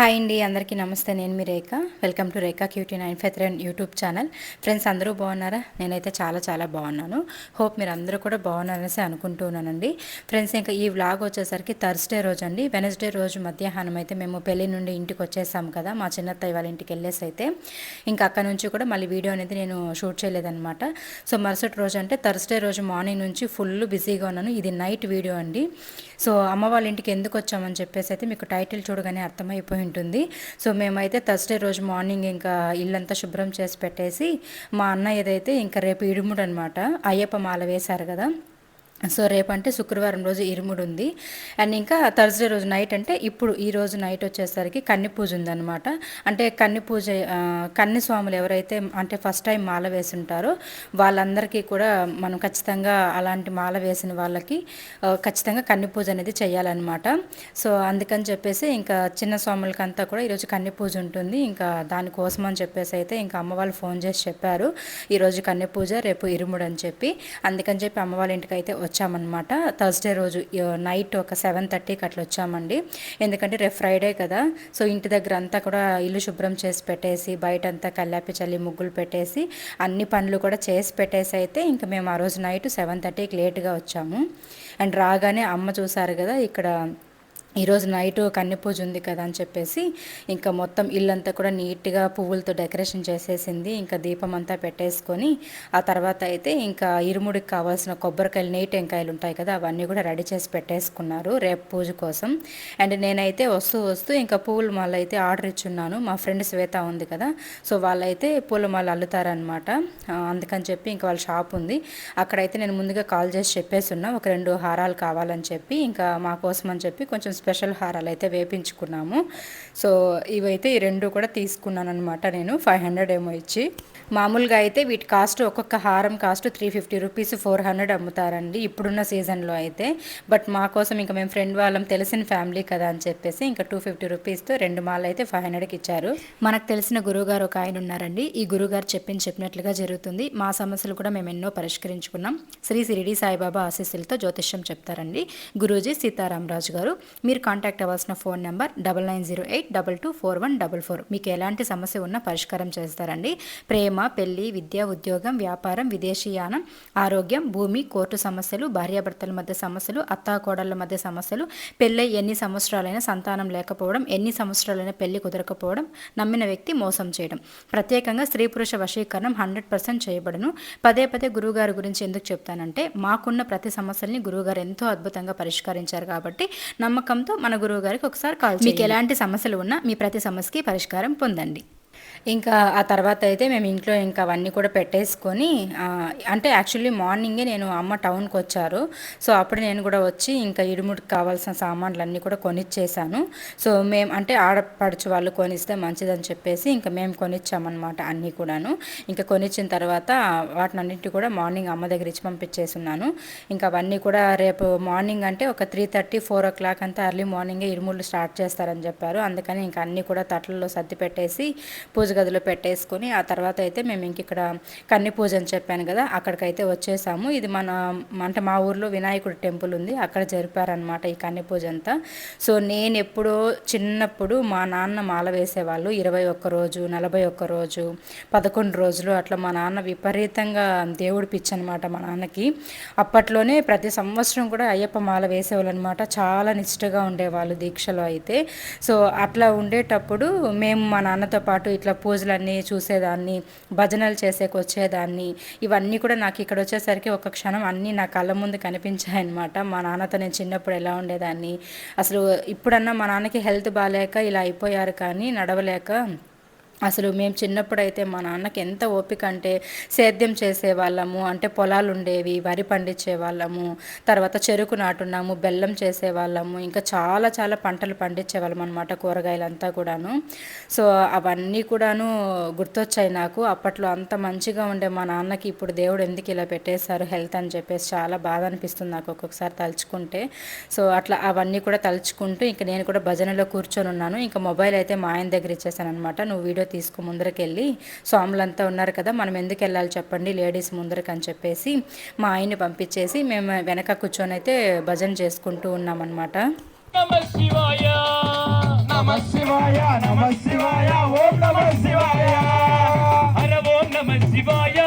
Hi అండి అందరికీ నమస్తే. నేను మీ Rekha. Welcome to Rekha cutie nine five three YouTube channel friends అందరూ బాగున్నారా? నేనైతే చాలా చాలా బాగున్నాను. హోప్ మీరు అందరూ కూడా బాగున్నారనేసి అనుకుంటున్నానండి. ఫ్రెండ్స్ ఇంకా ఈ వ్లాగ్ వచ్చేసరికి థర్స్డే రోజు అండి వెనస్డే రోజు మధ్యాహ్నం అయితే మేము పెళ్ళి నుండి ఇంటికి వచ్చేసాం కదా మా చిన్నత్తయ్య వాళ్ళ ఇంటికి వెళ్ళేసి అయితే. ఇంకా అక్కడ నుంచి కూడా మళ్ళీ వీడియో అనేది నేను షూట్ చేయలేదన్నమాట. సో మరుసటి రోజు అంటే థర్స్డే రోజు మార్నింగ్ నుంచి ఫుల్ బిజీగా ఉన్నాను. ఇది నైట్ వీడియో అండి. సో అమ్మ వాళ్ళ ఇంటికి ఎందుకు వచ్చామని చెప్పేసి అయితే మీకు టైటిల్ చూడగానే అర్థమైపోయింది ఉంటుంది. సో మేమైతే థర్స్డే రోజు మార్నింగ్ ఇంకా ఇల్లంతా శుభ్రం చేసి పెట్టేసి మా అన్న ఏదైతే ఇంకా రేపు ఇడుముడు అనమాట అయ్యప్ప మాల వేశారు కదా సో రేపంటే శుక్రవారం రోజు ఇరుముడు ఉంది అండ్ ఇంకా థర్స్డే రోజు నైట్ అంటే ఇప్పుడు ఈ రోజు నైట్ వచ్చేసరికి కన్ని పూజ ఉందన్నమాట. అంటే కన్ని పూజ కన్ని స్వాములు ఎవరైతే అంటే ఫస్ట్ టైం మాల వేసి ఉంటారో వాళ్ళందరికీ కూడా మనం ఖచ్చితంగా అలాంటి మాల వేసిన వాళ్ళకి ఖచ్చితంగా కన్ని పూజ అనేది చేయాలన్నమాట. సో అందుకని చెప్పేసి ఇంకా చిన్న స్వాములకి అంతా కూడా ఈరోజు కన్ని పూజ ఉంటుంది. ఇంకా దానికోసం అని చెప్పేసి అయితే ఇంకా అమ్మ వాళ్ళు ఫోన్ చేసి చెప్పారు. ఈరోజు కన్ని పూజ రేపు ఇరుముడు అని చెప్పి. అందుకని చెప్పి అమ్మ వాళ్ళ ఇంటికి అయితే వచ్చామన్నమాట. థర్స్డే రోజు నైట్ ఒక సెవెన్ థర్టీకి అట్లా వచ్చామండి. ఎందుకంటే రేపు ఫ్రైడే కదా సో ఇంటి దగ్గర అంతా కూడా ఇల్లు శుభ్రం చేసి పెట్టేసి బయట అంతా కల్లాపి చల్లి ముగ్గులు పెట్టేసి అన్ని పనులు కూడా చేసి పెట్టేసి అయితే ఇంకా మేము ఆ రోజు నైట్ సెవెన్ థర్టీకి లేట్గా వచ్చాము. అండ్ రాగానే అమ్మ చూసారు కదా ఇక్కడ ఈరోజు నైట్ కన్నె పూజ ఉంది కదా అని చెప్పేసి ఇంకా మొత్తం ఇల్లంతా కూడా నీట్గా పువ్వులతో డెకరేషన్ చేసేసింది. ఇంకా దీపం అంతా పెట్టేసుకొని ఆ తర్వాత అయితే ఇంకా ఇరుముడికి కావాల్సిన కొబ్బరికాయలు నెయ్యి టెంకాయలు ఉంటాయి కదా అవన్నీ కూడా రెడీ చేసి పెట్టేసుకున్నారు రేపు పూజ కోసం. అండ్ నేనైతే వస్తూ వస్తూ ఇంకా పూల మాల అయితే ఆర్డర్ ఇచ్చున్నాను. మా ఫ్రెండ్ శ్వేత ఉంది కదా సో వాళ్ళైతే పూల మాల అల్లుతారనమాట అందుకని చెప్పి ఇంకా వాళ్ళ షాప్ ఉంది. అక్కడైతే నేను ముందుగా కాల్ చేసి చెప్పేసి ఉన్నా ఒక రెండు హారాలు కావాలని చెప్పి ఇంకా మా కోసం అని చెప్పి కొంచెం స్పెషల్ హారాలు అయితే వేపించుకున్నాము. సో ఇవైతే ఈ రెండు కూడా తీసుకున్నాను అనమాట నేను. ఫైవ్ హండ్రెడ్ ఏమో ఇచ్చి. మామూలుగా అయితే వీటి కాస్ట్ ఒక్కొక్క హారం cost three fifty rupees four hundred అమ్ముతారండి ఇప్పుడున్న సీజన్లో అయితే. బట్ మా కోసం ఇంకా మేము ఫ్రెండ్ వాళ్ళం తెలిసిన ఫ్యామిలీ కదా అని చెప్పేసి ఇంకా టూ ఫిఫ్టీ రూపీస్తో రెండు మాలు అయితే ఫైవ్ హండ్రెడ్కి ఇచ్చారు. మనకు తెలిసిన గురువుగారు ఒక ఆయన ఉన్నారండి. ఈ గురువుగారు చెప్పింది చెప్పినట్లుగా జరుగుతుంది. మా సమస్యలు కూడా మేము ఎన్నో పరిష్కరించుకున్నాం. శ్రీ సిరిడి సాయిబాబా ఆశీస్సులతో జ్యోతిష్యం చెప్తారండి. గురూజీ సీతారామరాజు గారు. మీరు కాంటాక్ట్ అవ్వాల్సిన phone number double nine zero eight double two four one double four మీకు ఎలాంటి సమస్య ఉన్నా పరిష్కారం చేస్తారండి. ప్రేమ పెళ్ళి విద్య ఉద్యోగం వ్యాపారం విదేశీయానం ఆరోగ్యం భూమి కోర్టు సమస్యలు భార్యాభర్తల మధ్య సమస్యలు అత్తాకోడళ్ళ మధ్య సమస్యలు పెళ్ళై ఎన్ని సంవత్సరాలైనా సంతానం లేకపోవడం ఎన్ని సంవత్సరాలైనా పెళ్ళి కుదరకపోవడం నమ్మిన వ్యక్తి మోసం చేయడం. ప్రత్యేకంగా స్త్రీ పురుష వశీకరణం హండ్రెడ్ పర్సెంట్ చేయబడను. పదే పదే గురువుగారి గురించి ఎందుకు చెప్తానంటే మాకున్న ప్రతి సమస్యల్ని గురువుగారు ఎంతో అద్భుతంగా పరిష్కరించారు కాబట్టి నమ్మకం నమ్మకంతో మన గురువు గారికి ఒకసారి కాల్ మీకు ఎలాంటి సమస్యలు ఉన్నా మీ ప్రతి సమస్యకి పరిష్కారం పొందండి. ఇంకా ఆ తర్వాత అయితే మేము ఇంట్లో ఇంకా అవన్నీ కూడా పెట్టేసుకొని అంటే యాక్చువల్లీ మార్నింగే నేను అమ్మ టౌన్కి వచ్చారు. సో అప్పుడు నేను కూడా వచ్చి ఇంకా ఇరుముడికి కావాల్సిన సామాన్లు అన్నీ కూడా కొనిచ్చేసాను. సో మేము అంటే ఆడపడుచు వాళ్ళు కొనిస్తే మంచిదని చెప్పేసి ఇంకా మేము కొనిచ్చామన్నమాట అన్నీ కూడాను. ఇంకా కొనిచ్చిన తర్వాత వాటిని అన్నింటి కూడా మార్నింగ్ అమ్మ దగ్గర ఇచ్చి పంపించేసి ఉన్నాను ఇంకా అవన్నీ కూడా రేపు మార్నింగ్ అంటే ఒక three thirty four o'clock అంతా ఎర్లీ మార్నింగే ఇరుముళ్ళు స్టార్ట్ చేస్తారని చెప్పారు. అందుకని ఇంకా అన్నీ కూడా తట్లలో సర్ది పెట్టేసి పూజ గదిలో పెట్టేసుకొని ఆ తర్వాత అయితే మేము ఇంక ఇక్కడ కన్ని పూజ అని చెప్పాను కదా అక్కడికైతే వచ్చేసాము. ఇది మన అంటే మా ఊర్లో వినాయకుడి టెంపుల్ ఉంది అక్కడ జరిపారనమాట ఈ కన్ని పూజ అంతా. సో నేను ఎప్పుడో చిన్నప్పుడు మా నాన్న మాల వేసేవాళ్ళు ఇరవై ఒక్క రోజు నలభై ఒక్క రోజు పదకొండు రోజులు అట్లా మా నాన్న విపరీతంగా దేవుడి పిచ్చి అనమాట మా నాన్నకి. అప్పట్లోనే ప్రతి సంవత్సరం కూడా అయ్యప్ప మాల వేసేవాళ్ళు అనమాట చాలా నిష్ఠగా ఉండేవాళ్ళు దీక్షలో అయితే. సో అట్లా ఉండేటప్పుడు మేము మా నాన్నతో పాటు ఇట్లా పూజలన్నీ చూసేదాన్ని భజనలు చేసేకి వచ్చేదాన్ని ఇవన్నీ కూడా నాకు ఇక్కడ వచ్చేసరికి ఒక క్షణం అన్నీ నా కళ్ళ ముందు కనిపించాయన్నమాట. మా నాన్నతో నేను చిన్నప్పుడు ఎలా ఉండేదాన్ని. అసలు ఇప్పుడన్నా మా నాన్నకి హెల్త్ బాగాలేక ఇలా అయిపోయారు కానీ నడవలేక అసలు మేము చిన్నప్పుడు అయితే మా నాన్నకి ఎంత ఓపిక అంటే సేద్యం చేసేవాళ్ళము. అంటే పొలాలు ఉండేవి వరి పండించే వాళ్ళము తర్వాత చెరుకు నాటున్నాము బెల్లం చేసేవాళ్ళము. ఇంకా చాలా చాలా పంటలు పండించేవాళ్ళం అనమాట కూరగాయలంతా కూడాను. సో అవన్నీ కూడాను గుర్తొచ్చాయి నాకు. అప్పట్లో అంత మంచిగా ఉండే మా నాన్నకి ఇప్పుడు దేవుడు ఎందుకు ఇలా పెట్టేశారు హెల్త్ అని చెప్పేసి చాలా బాధ అనిపిస్తుంది నాకు ఒక్కొక్కసారి తలుచుకుంటే. సో అట్లా అవన్నీ కూడా తలుచుకుంటూ ఇంకా నేను కూడా భజనలో కూర్చొని ఉన్నాను ఇంకా మొబైల్ అయితే మా ఆయన దగ్గర ఇచ్చేసాను అనమాట నువ్వు వీడియో తీసుకో ముందరకెళ్ళి. స్వాములంతా ఉన్నారు కదా మనం ఎందుకు వెళ్ళాలి చెప్పండి లేడీస్ ముందరకు అని చెప్పేసి మా ఆయన్ని పంపించేసి మేము వెనక కూర్చొని అయితే భజన చేసుకుంటూ ఉన్నామన్నమాట. నమ శివాయ. నమ శివాయ నమ శివాయ ఓం నమ శివాయ. హర ఓం నమ శివాయ.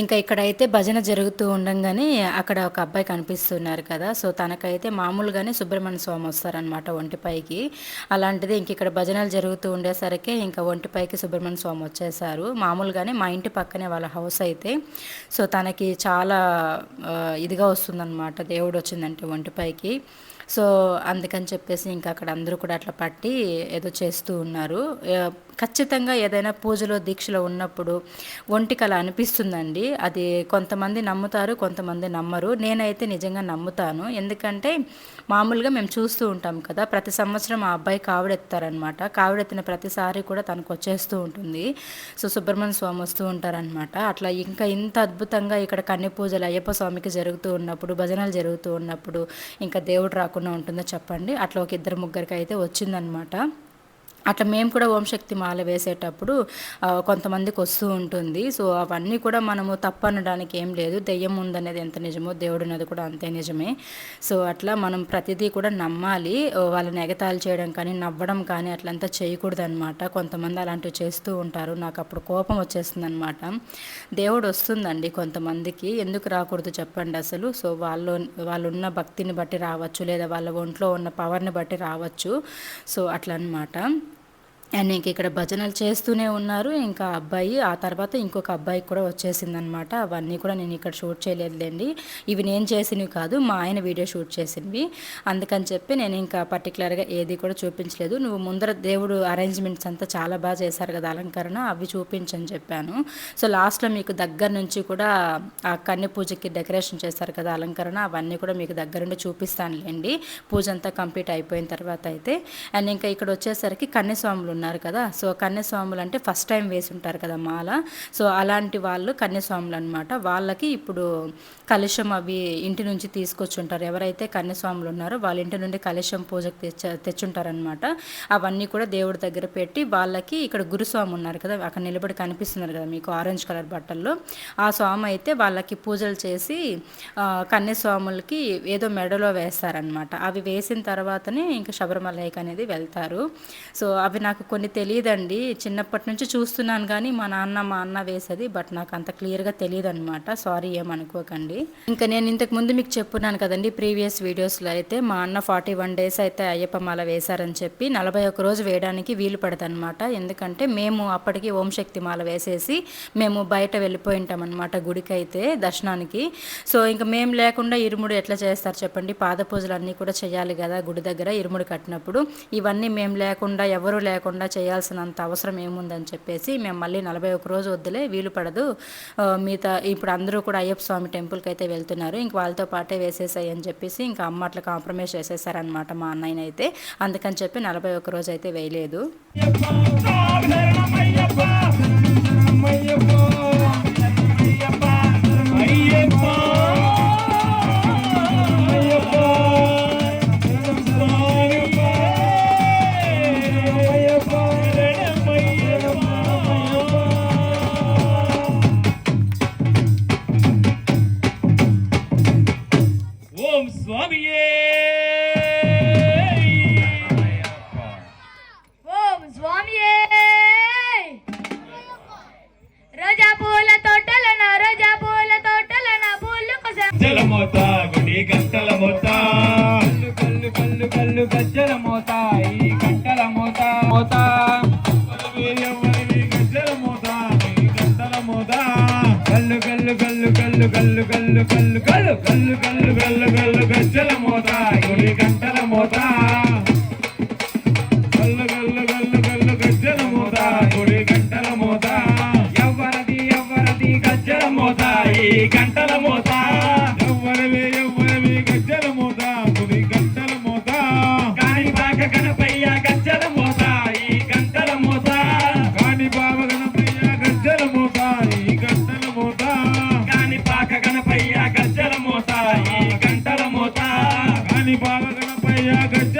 ఇంకా ఇక్కడైతే భజన జరుగుతూ ఉండంగానే అక్కడ ఒక అబ్బాయి కనిపిస్తున్నారు కదా. సో తనకైతే మామూలుగానే సుబ్రహ్మణ్య స్వామి వస్తారనమాట ఒంటిపైకి అలాంటిది ఇంక ఇక్కడ భజనలు జరుగుతూ ఉండేసరికి ఇంకా ఒంటిపైకి సుబ్రహ్మణ్య స్వామి వచ్చేసారు మామూలుగానే మా ఇంటి పక్కనే వాళ్ళ హౌస్ అయితే. సో తనకి చాలా ఇదిగా వస్తుందన్నమాట. దేవుడు వచ్చిందంటే ఒంటిపైకి సో అందుకని చెప్పేసి ఇంకా అక్కడ అందరూ కూడా అట్లా పట్టి ఏదో చేస్తూ ఉన్నారు. ఖచ్చితంగా ఏదైనా పూజలో దీక్షలో ఉన్నప్పుడు ఒంటికి అలా అనిపిస్తుందండి. అది కొంతమంది నమ్ముతారు కొంతమంది నమ్మరు. నేనైతే నిజంగా నమ్ముతాను. ఎందుకంటే మామూలుగా మేము చూస్తూ ఉంటాం కదా ప్రతి సంవత్సరం ఆ అబ్బాయి కావిడెత్తారనమాట. కావిడెత్తిన ప్రతిసారి కూడా తనకు వచ్చేస్తూ ఉంటుంది. సో సుబ్రహ్మణ్య స్వామి వస్తూ ఉంటారనమాట. అట్లా ఇంకా ఇంత అద్భుతంగా ఇక్కడ కన్య పూజలు అయ్యప్ప స్వామికి జరుగుతూ ఉన్నప్పుడు భజనలు జరుగుతూ ఉన్నప్పుడు ఇంకా దేవుడు రాకుండా ఉంటుందో చెప్పండి. అట్లా ఒక ఇద్దరు ముగ్గురికి అయితే వచ్చిందనమాట. అట్లా మేము కూడా ఓం శక్తి మాల వేసేటప్పుడు కొంతమందికి వస్తూ ఉంటుంది. సో అవన్నీ కూడా మనము తప్పు అనడానికి ఏం లేదు. దెయ్యం ఉందనేది ఎంత నిజమో దేవుడు అనేది కూడా అంతే నిజమే. సో అట్లా మనం ప్రతిదీ కూడా నమ్మాలి. వాళ్ళ వాళ్ళని ఎగతాళి చేయడం కానీ నవ్వడం కానీ అట్లంతా చేయకూడదు అనమాట కొంతమంది అలాంటివి చేస్తూ ఉంటారు. నాకు అప్పుడు కోపం వచ్చేస్తుంది అనమాట దేవుడు వస్తుందండి కొంతమందికి. ఎందుకు రాకూడదు చెప్పండి అసలు? సో వాళ్ళు వాళ్ళు ఉన్న భక్తిని బట్టి రావచ్చు లేదా వాళ్ళ ఒంట్లో ఉన్న పవర్ని బట్టి రావచ్చు. సో అట్లా అనమాట అండ్ ఇంక ఇక్కడ భజనలు చేస్తూనే ఉన్నారు. ఇంకా అబ్బాయి ఆ తర్వాత ఇంకొక అబ్బాయికి కూడా వచ్చేసిందనమాట. అవన్నీ కూడా నేను ఇక్కడ షూట్ చేయలేదులేండి. ఇవి నేను చేసినవి కాదు మా ఆయన వీడియో షూట్ చేసినవి అందుకని చెప్పి నేను ఇంకా పర్టికులర్గా ఏది కూడా చూపించలేదు. నువ్వు ముందర దేవుడు అరేంజ్మెంట్స్ అంతా చాలా బాగా చేశారు కదా అలంకరణ అవి చూపించని చెప్పాను. సో లాస్ట్లో మీకు దగ్గర నుంచి కూడా ఆ కన్య పూజకి డెకరేషన్ చేశారు కదా అలంకరణ అవన్నీ కూడా మీకు దగ్గర నుండి చూపిస్తానులేండి. పూజ అంతా కంప్లీట్ అయిపోయిన తర్వాత అయితే. అండ్ ఇంకా ఇక్కడ వచ్చేసరికి కన్యస్వాములు ఉన్నారు కదా. సో కన్యస్వాములు అంటే ఫస్ట్ టైం వేసి ఉంటారు కదా మాల. సో అలాంటి వాళ్ళు కన్యస్వాములు అనమాట వాళ్ళకి ఇప్పుడు కలుషం అవి ఇంటి నుంచి తీసుకొచ్చి ఉంటారు ఎవరైతే కన్యస్వాములు ఉన్నారో వాళ్ళ ఇంటి నుండి కలుషం పూజకు తెచ్చ తెచ్చుంటారనమాట అవన్నీ కూడా దేవుడి దగ్గర పెట్టి వాళ్ళకి ఇక్కడ గురుస్వామి ఉన్నారు కదా అక్కడ నిలబడి కనిపిస్తున్నారు కదా మీకు ఆరెంజ్ కలర్ బట్టల్లో. ఆ స్వామి అయితే వాళ్ళకి పూజలు చేసి కన్యస్వాములకి ఏదో మెడలో వేస్తారనమాట అవి వేసిన తర్వాతనే ఇంకా శబరిమలైకి అనేది వెళ్తారు. సో అవి నాకు కొన్ని తెలియదండి చిన్నప్పటి నుంచి చూస్తున్నాను కానీ మా నాన్న మా అన్న వేసేది బట్ నాకు అంత క్లియర్గా తెలియదు అనమాట సారీ ఏమనుకోకండి ఇంకా నేను ఇంతకు ముందు మీకు చెప్పున్నాను కదండి ప్రీవియస్ వీడియోస్లో అయితే మా అన్న ఫార్టీ వన్ డేస్ అయితే అయ్యప్ప మాల వేశారని చెప్పి నలభై ఒక్క రోజు వేయడానికి వీలు పడదనమాట ఎందుకంటే మేము అప్పటికి ఓం శక్తి మాల వేసేసి మేము బయట వెళ్ళిపోయి ఉంటామన్నమాట గుడికి అయితే దర్శనానికి. సో ఇంకా మేము లేకుండా ఇరుముడు ఎట్లా చేస్తారు చెప్పండి? పాద పూజలు అన్నీ కూడా చేయాలి కదా గుడి దగ్గర ఇరుముడు కట్టినప్పుడు. ఇవన్నీ మేము లేకుండా ఎవరు లేకుండా చేయాల్సినంత అవసరం ఏముందని చెప్పేసి మేము మళ్ళీ నలభై ఒక్క రోజు వద్దులే వీలు పడదు. మిగతా ఇప్పుడు అందరూ కూడా అయ్యప్ప స్వామి టెంపుల్కి అయితే వెళ్తున్నారు. ఇంక వాళ్ళతో పాటే వేసేసాయి అని చెప్పేసి ఇంకా అమ్మ అట్లా కాంప్రమైజ్ చేసేసారనమాట మా అన్నయ్యని అయితే. అందుకని చెప్పి నలభై ఒక్క రోజు అయితే వేయలేదు. కళ్ళు కళ్ళు కళ్ళు కళ్ళు కళ్ళు గజ్జల మోత గుడి గంటల మోతా. ಗಡ್ಡ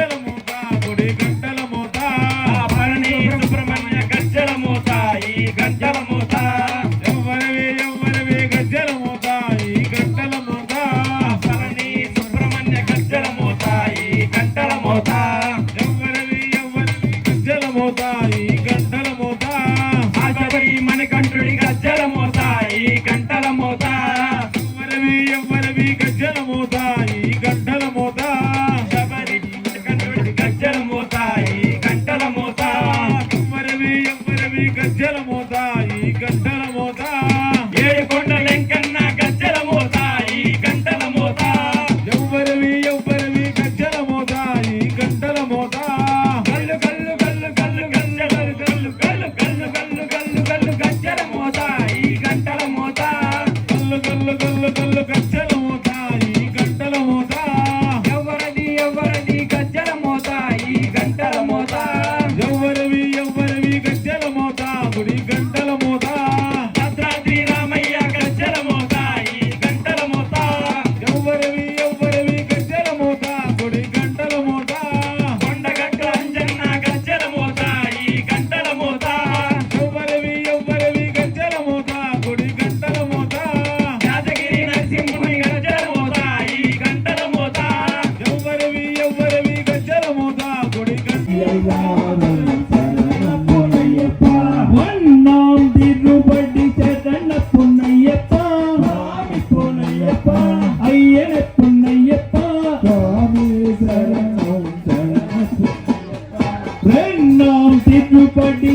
படி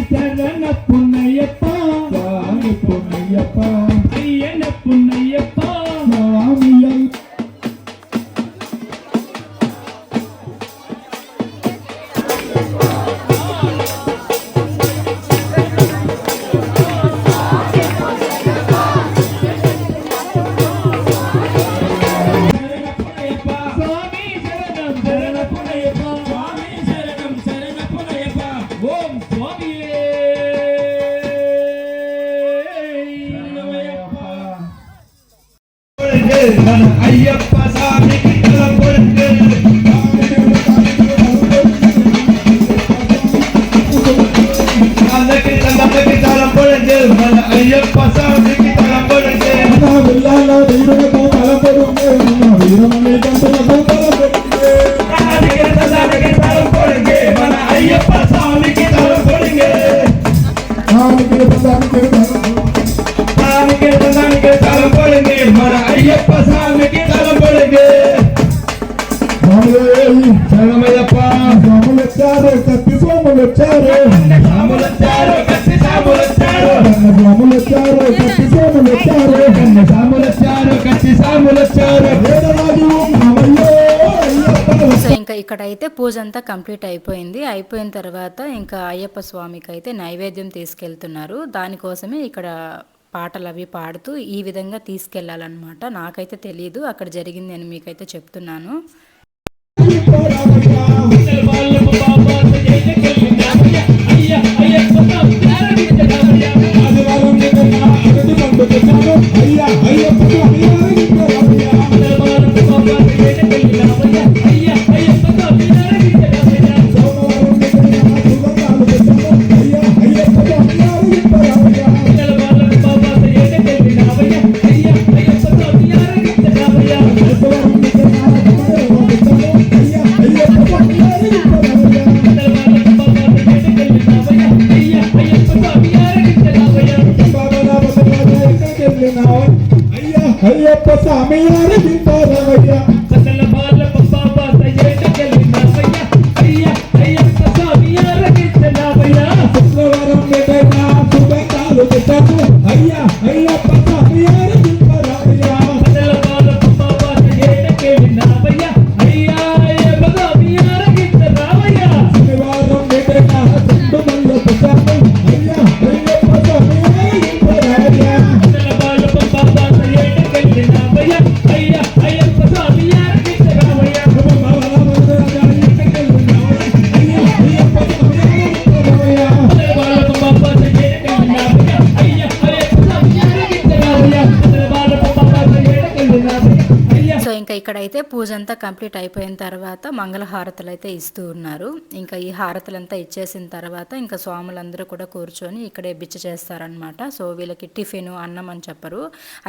சாமிக்கு தந்தானுக்கு தரம் போடுங்க மர ஐயப்ப சாமிக்கு தரம் போடுங்க சரணமையப்பா சாமுலச்சாரு கத்தி சோமுலச்சாரு சாமுலச்சாரு கத்தி சாமுலச்சாரு. சாமுலச்சாரு கத்தி சோமுலச்சாரு சாமுலச்சாரு கத்தி சாமுலச்சாரு வேதராஜு ఇక్కడైతే పూజ అంతా కంప్లీట్ అయిపోయింది. అయిపోయిన తర్వాత ఇంకా అయ్యప్ప స్వామికి అయితే నైవేద్యం తీసుకెళ్తున్నారు. దానికోసమే ఇక్కడ పాటలు అవి పాడుతూ ఈ విధంగా తీసుకెళ్ళాలన్నమాట నాకైతే తెలియదు అక్కడ జరిగింది అని మీకైతే చెప్తున్నాను. పూజ అంతా కంప్లీట్ అయిపోయిన తర్వాత మంగళహారతులు అయితే ఇస్తూ ఉన్నారు. ఇంకా ఈ హారతులంతా ఇచ్చేసిన తర్వాత ఇంకా స్వాములందరూ కూడా కూర్చొని ఇక్కడే బిచ్చ చేస్తారనమాట సో వీళ్ళకి టిఫిన్ అన్నం అని చెప్పరు.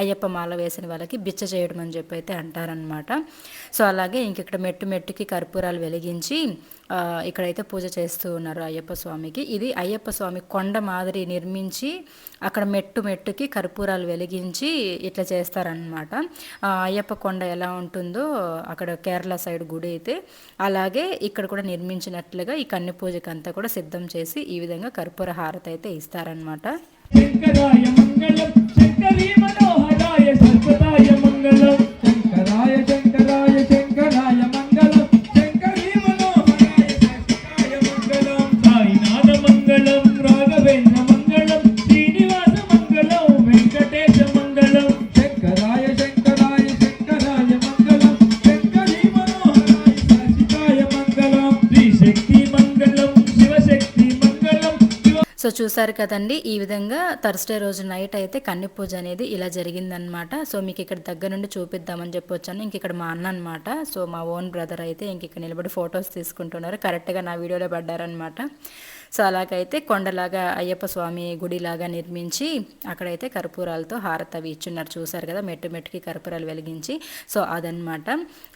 అయ్యప్ప మాల వేసిన వాళ్ళకి బిచ్చ చేయడం అని చెప్పి అయితే అంటారనమాట సో అలాగే ఇంక ఇక్కడ మెట్టు మెట్టుకి కర్పూరాలు వెలిగించి ఇక్కడైతే పూజ చేస్తూ ఉన్నారు అయ్యప్ప స్వామికి. ఇది అయ్యప్ప స్వామి కొండ మాదిరి నిర్మించి అక్కడ మెట్టు మెట్టుకి కర్పూరాలు వెలిగించి ఇట్లా చేస్తారనమాట అయ్యప్ప కొండ ఎలా ఉంటుందో అక్కడ కేరళ సైడ్ గుడి అయితే అలాగే ఇక్కడ కూడా నిర్మించినట్లుగా ఈ కన్ను పూజకి అంతా కూడా సిద్ధం చేసి ఈ విధంగా కర్పూర హారతి అయితే ఇస్తారనమాట చూసారు కదండి ఈ విధంగా థర్స్డే రోజు నైట్ అయితే కన్ని పూజ అనేది ఇలా జరిగిందనమాట సో మీకు ఇక్కడ దగ్గర నుండి చూపిద్దామని చెప్పి వచ్చాను ఇంక ఇక్కడ మా అన్న అనమాట సో మా ఓన్ బ్రదర్ అయితే ఇంక ఇక్కడ నిలబడి ఫొటోస్ తీసుకుంటున్నారు. కరెక్ట్గా నా వీడియోలో పడ్డారనమాట సో అలాగైతే కొండలాగా అయ్యప్ప స్వామి గుడిలాగా నిర్మించి అక్కడైతే కర్పూరాలతో హారత అవి ఇచ్చున్నారు. చూసారు కదా మెట్టు మెట్టుకి కర్పూరాలు వెలిగించి. సో అదనమాట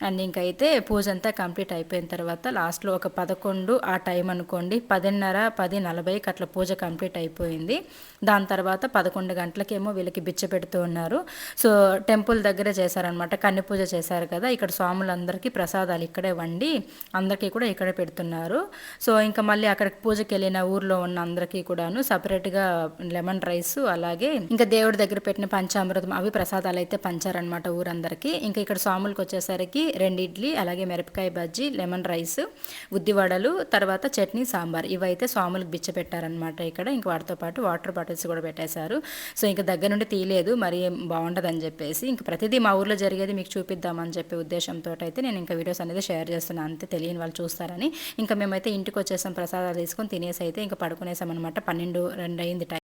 అండ్ ఇంకైతే పూజ అంతా కంప్లీట్ అయిపోయిన తర్వాత లాస్ట్లో ఒక పదకొండు ఆ టైం అనుకోండి పదిన్నర పది నలభైకి అట్లా పూజ కంప్లీట్ అయిపోయింది. దాని తర్వాత పదకొండు గంటలకేమో వీళ్ళకి బిచ్చ పెడుతూ ఉన్నారు. సో టెంపుల్ దగ్గర చేశారనమాట కన్ను పూజ చేశారు కదా. ఇక్కడ స్వాములందరికీ ప్రసాదాలు ఇక్కడే వండి అందరికీ కూడా ఇక్కడే పెడుతున్నారు. సో ఇంకా మళ్ళీ అక్కడికి పూజకి వెళ్ళిన ఊర్లో ఉన్న అందరికీ కూడాను సపరేట్గా లెమన్ రైస్ అలాగే ఇంకా దేవుడి దగ్గర పెట్టిన పంచామృతం అవి ప్రసాదాలు అయితే పంచారనమాట ఊరందరికీ. ఇంకా ఇక్కడ స్వాములకు వచ్చేసరికి రెండు ఇడ్లీ అలాగే మిరపకాయ బజ్జీ లెమన్ రైస్ ఉద్దివడలు తర్వాత చట్నీ సాంబార్. ఇవైతే స్వాములకు బిచ్చ పెట్టారనమాట ఇక్కడ. ఇంకా వాటితో పాటు వాటర్ బాటిల్స్ కూడా పెట్టేశారు. సో ఇంకా దగ్గర నుండి తీయలేదు మరి ఏం బాగుండదని చెప్పేసి. ఇంకా ప్రతిదీ మా ఊర్లో జరిగేది మీకు చూపిద్దామని చెప్పే ఉద్దేశంతో అయితే నేను ఇంకా వీడియోస్ అనేది షేర్ చేస్తున్నాను. అంతే తెలియని వాళ్ళు చూస్తారని. ఇంకా మేమైతే ఇంటికి వచ్చేసాం ప్రసాదాలు తీసుకొని తినేసి అయితే ఇంకా పడుకునేసామన్నమాట. పన్నెండు రెండు అయింది టైం.